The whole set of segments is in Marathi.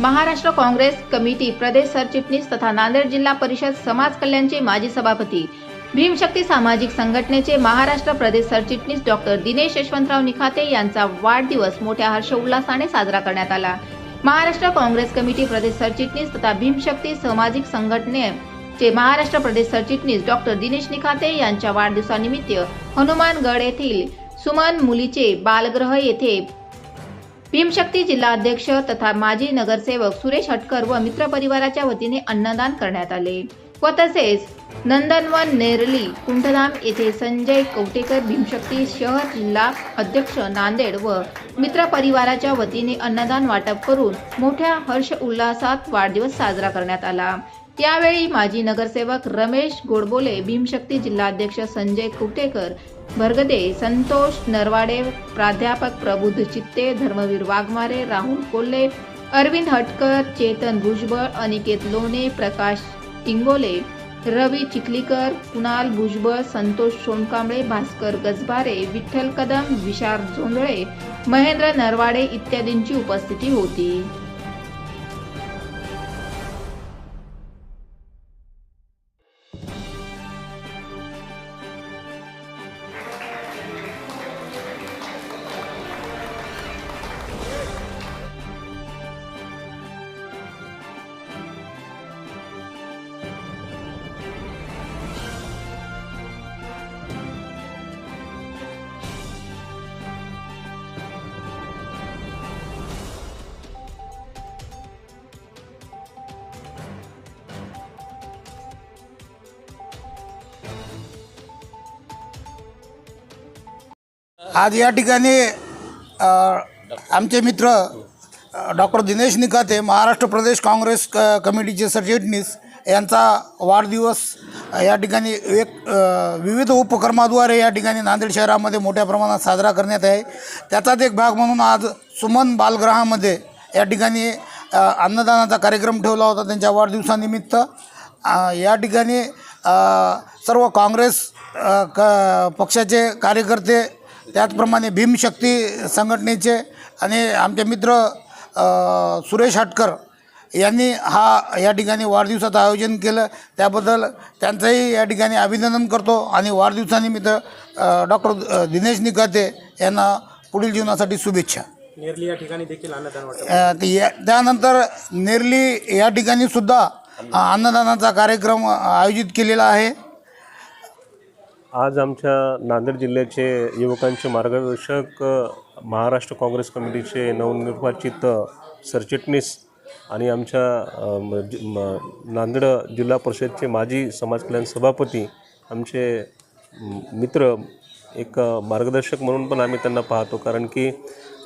महाराष्ट्र काँग्रेस कमिटी प्रदेश सरचिटणीस तथा नांदेड जिल्हा परिषद समाज कल्याणचे माजी सभापती. भीमशक्ती सामाजिक संघटनेचे महाराष्ट्र प्रदेश सरचिटणीस डॉक्टर दिनेश यशवंतराव निखाते यांचा वाढदिवस मोठ्या हर्षोल्लासाने साजरा करण्यात आला. महाराष्ट्र काँग्रेस कमिटी प्रदेश सरचिटणीस तथा भीमशक्ती सामाजिक संघटनेचे महाराष्ट्र प्रदेश सरचिटणीस डॉक्टर दिनेश निखाते यांच्या वाढदिवसानिमित्त हनुमानगड येथील सुमन मुलीचे बालग्रह येथे भीमशक्ती जिल्हाध्यक्ष तथा माजी नगरसेवक सुरेश हटकर व मित्रपरिवाराच्या वतीने अन्नदान करण्यात आले. व तसेच नंदनवन नेरली कुंठधाम येथे संजय कवटेकर भीमशक्ती शहर जिल्हा अध्यक्ष नांदेड व मित्रपरिवाराच्या वतीने अन्नदान वाटप करून मोठ्या हर्ष उल्हासात वाढदिवस साजरा करण्यात आला. त्यावेळी माजी नगरसेवक रमेश गोडबोले भीमशक्ती जिल्हाध्यक्ष संजय कुटेकर भरगदे संतोष नरवाडे प्राध्यापक प्रबुद्ध चित्ते धर्मवीर वाघमारे राहुल कोल्हे अरविंद हटकर चेतन भुजबळ अनिकेत लोणे प्रकाश इंगोले रवी चिखलीकर कुणाल भुजबळ संतोष सोनकांबळे भास्कर गजबारे विठ्ठल कदम विशाल झोंदळे महेंद्र नरवाडे इत्यादींची उपस्थिती होती. आज या ठिकाणी आमचे मित्र डॉक्टर दिनेश निकाते महाराष्ट्र प्रदेश काँग्रेस क कमिटीचे सरचिटणीस यांचा वाढदिवस या ठिकाणी एक विविध उपक्रमाद्वारे या ठिकाणी नांदेड शहरामध्ये मोठ्या प्रमाणात साजरा करण्यात आहे. त्याचाच एक भाग म्हणून आज सुमन बालगृहामध्ये या ठिकाणी अन्नदानाचा कार्यक्रम ठेवला होता त्यांच्या वाढदिवसानिमित्त. या ठिकाणी सर्व काँग्रेस क पक्षाचे कार्यकर्ते त्याचप्रमाणे भीमशक्ती संघटनेचे आणि आमचे मित्र सुरेश हटकर यांनी हा या ठिकाणी वाढदिवसाचं आयोजन केलं. त्याबद्दल त्यांचंही या ठिकाणी अभिनंदन करतो आणि वाढदिवसानिमित्त डॉक्टर दिनेश निकाते यांना पुढील जीवनासाठी शुभेच्छा. नेरली या ठिकाणी देखील अन्नदान या त्यानंतर नेरली या ठिकाणी सुद्धा अन्नदानाचा कार्यक्रम आयोजित केलेला आहे. आज आमच्या नांदेड जिल्ह्याचे युवकांचे मार्गदर्शक महाराष्ट्र काँग्रेस कमिटीचे नवनिर्वाचित सरचिटणीस आणि आमच्या नांदेड जिल्हा परिषदचे माजी समाज कल्याण सभापती आमचे मित्र एक मार्गदर्शक म्हणून पण आम्ही त्यांना पाहतो. कारण की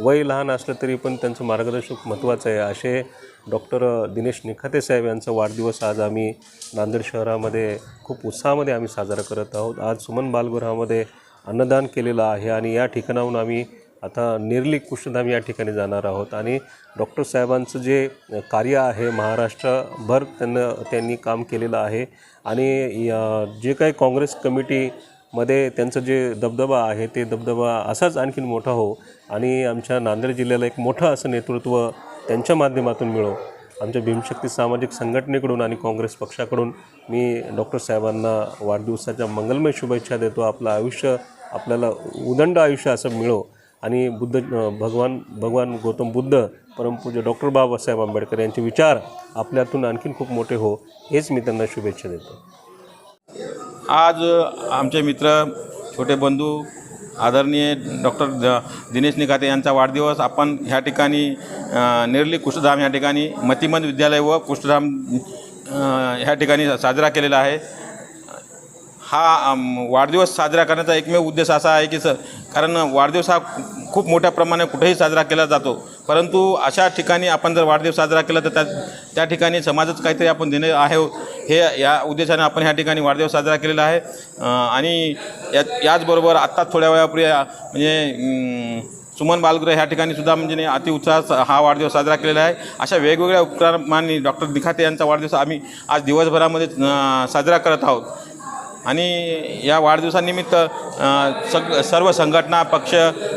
वय लहान असलं तरी पण त्यांचं मार्गदर्शक महत्त्वाचं आहे. असे डॉक्टर दिनेश निखाते साहेब यांचा वाढदिवस आज आम्ही नांदेड शहरामध्ये खूप उत्साहामध्ये आम्ही साजरा करत आहोत. आज सुमन बालगृहामध्ये अन्नदान केलेलं आहे आणि या ठिकाणाहून आम्ही आता निर्ली कृष्णधाम या ठिकाणी जाणार आहोत. आणि डॉक्टर साहेबांचं जे कार्य आहे महाराष्ट्रभर त्यांना त्यांनी काम केलेलं आहे. आणि या- जे काही काँग्रेस कमिटी मध्ये त्यांचं जे दबदबा आहे ते दबदबा असाच आणखीन मोठा हो आणि आमच्या नांदेड जिल्ह्याला एक मोठं असं नेतृत्व त्यांच्या माध्यमातून मिळो. आमच्या भीमशक्ती सामाजिक संघटनेकडून आणि काँग्रेस पक्षाकडून मी डॉक्टर साहेबांना वाढदिवसाच्या मंगलमय शुभेच्छा देतो. आपलं आयुष्य आपल्याला उदंड आयुष्य असं मिळो. आणि बुद्ध भगवान भगवान गौतम बुद्ध परमपूज्य डॉक्टर बाबासाहेब आंबेडकर यांचे विचार आपल्यातून आणखीन खूप मोठे हो हेच मी त्यांना शुभेच्छा देतो. आज आमचे मित्र छोटे बंधू आदरणीय डॉक्टर द दिनेश निकाते यांचा वाढदिवस आपण ह्या ठिकाणी नेरली कुष्ठधाम ह्या ठिकाणी मतिमंद विद्यालय व कुष्ठधाम ह्या ठिकाणी साजरा केलेला आहे. हा वाढदिवस साजरा करण्याचा एकमेव उद्देश असा आहे की स कारण वाढदिवस हा खूप मोठ्या प्रमाणे कुठेही साजरा केला जातो. परंतु अशा ठिकाणी आपण जर वाढदिवस साजरा केला तर त्या त्या ठिकाणी समाजाचं काहीतरी आपण देणे आहे हे या उद्देशाने आपण ह्या ठिकाणी वाढदिवस साजरा केलेला आहे. आणि या याचबरोबर आत्ताच थोड्या वेळापूर्वी म्हणजे सुमन बालगृह ह्या ठिकाणी सुद्धा म्हणजे अतिउत्साहात हा वाढदिवस साजरा केलेला आहे. अशा वेगवेगळ्या उपक्रमांनी डॉक्टर दिखाते यांचा वाढदिवस आम्ही आज दिवसभरामध्ये साजरा करत आहोत. आणि या वाढदिवसानिमित्त सग सर्व संघटना पक्ष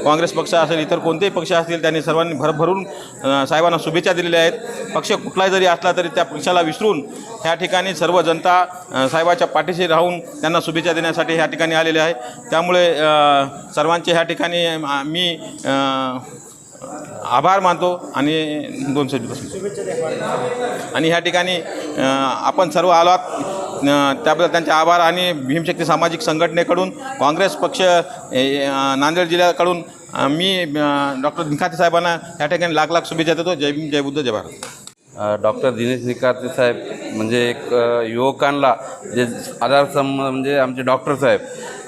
काँग्रेस पक्ष असेल इतर कोणतेही पक्ष असतील त्यांनी सर्वांनी भरभरून साहेबांना शुभेच्छा दिलेल्या आहेत. पक्ष कुठलाही जरी असला तरी त्या पक्षाला विसरून ह्या ठिकाणी सर्व जनता साहेबाच्या पाठीशी राहून त्यांना शुभेच्छा देण्यासाठी ह्या ठिकाणी आलेले आहे. त्यामुळे सर्वांचे ह्या ठिकाणी मी आभार मानतो आणि दोन शब्द आणि ह्या ठिकाणी आपण सर्व आलो आहात त्याबद्दल त्यांचे आभार आणि भीमशक्ती सामाजिक संघटनेकडून काँग्रेस पक्ष नांदेड जिल्ह्याकडून मी डॉक्टर निखाते साहेबांना या ठिकाणी लाख लाख शुभेच्छा देतो. जय भीम जय बुद्ध जय भारत. डॉक्टर दिनेश निखाते साहेब म्हणजे एक युवकांना जे आधारस्तंभ म्हणजे आमचे डॉक्टर साहेब.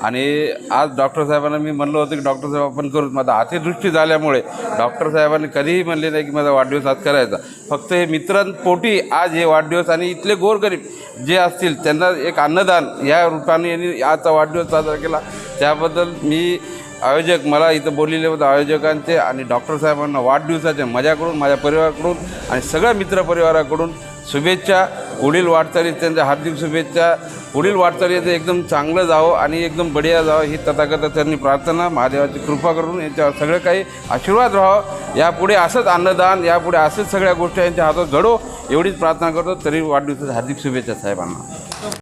आणि आज डॉक्टर साहेबांना मी म्हणलं होतं की डॉक्टर साहेब आपण करू. माझा अतिदृष्टी झाल्यामुळे डॉक्टर साहेबांनी कधीही म्हणले नाही की माझा वाढदिवस आज करायचा. फक्त हे मित्रांपोटी आज हे वाढदिवस आणि इथले गोरगरीब जे असतील त्यांना एक अन्नदान या रूपाने यांनी आजचा वाढदिवस साजरा केला. त्याबद्दल मी आयोजक मला इथं बोललेले होते आयोजकांचे आणि डॉक्टर साहेबांना वाढदिवसाच्या माझ्याकडून माझ्या परिवाराकडून आणि सगळ्या मित्रपरिवाराकडून शुभेच्छा. पुढील वाटचालीत त्यांच्या हार्दिक शुभेच्छा. पुढील वाटचालीत एकदम चांगलं जावं आणि एकदम बढिया जावं ही तथागतांनी प्रार्थना महादेवाची कृपा करून यांच्यावर सगळं काही आशीर्वाद राहावं. यापुढे असंच अन्नदान यापुढे असंच सगळ्या गोष्टी यांच्या हातात घडो एवढीच प्रार्थना करतो. तरी वाढदिवसाच्या हार्दिक शुभेच्छा साहेबांना.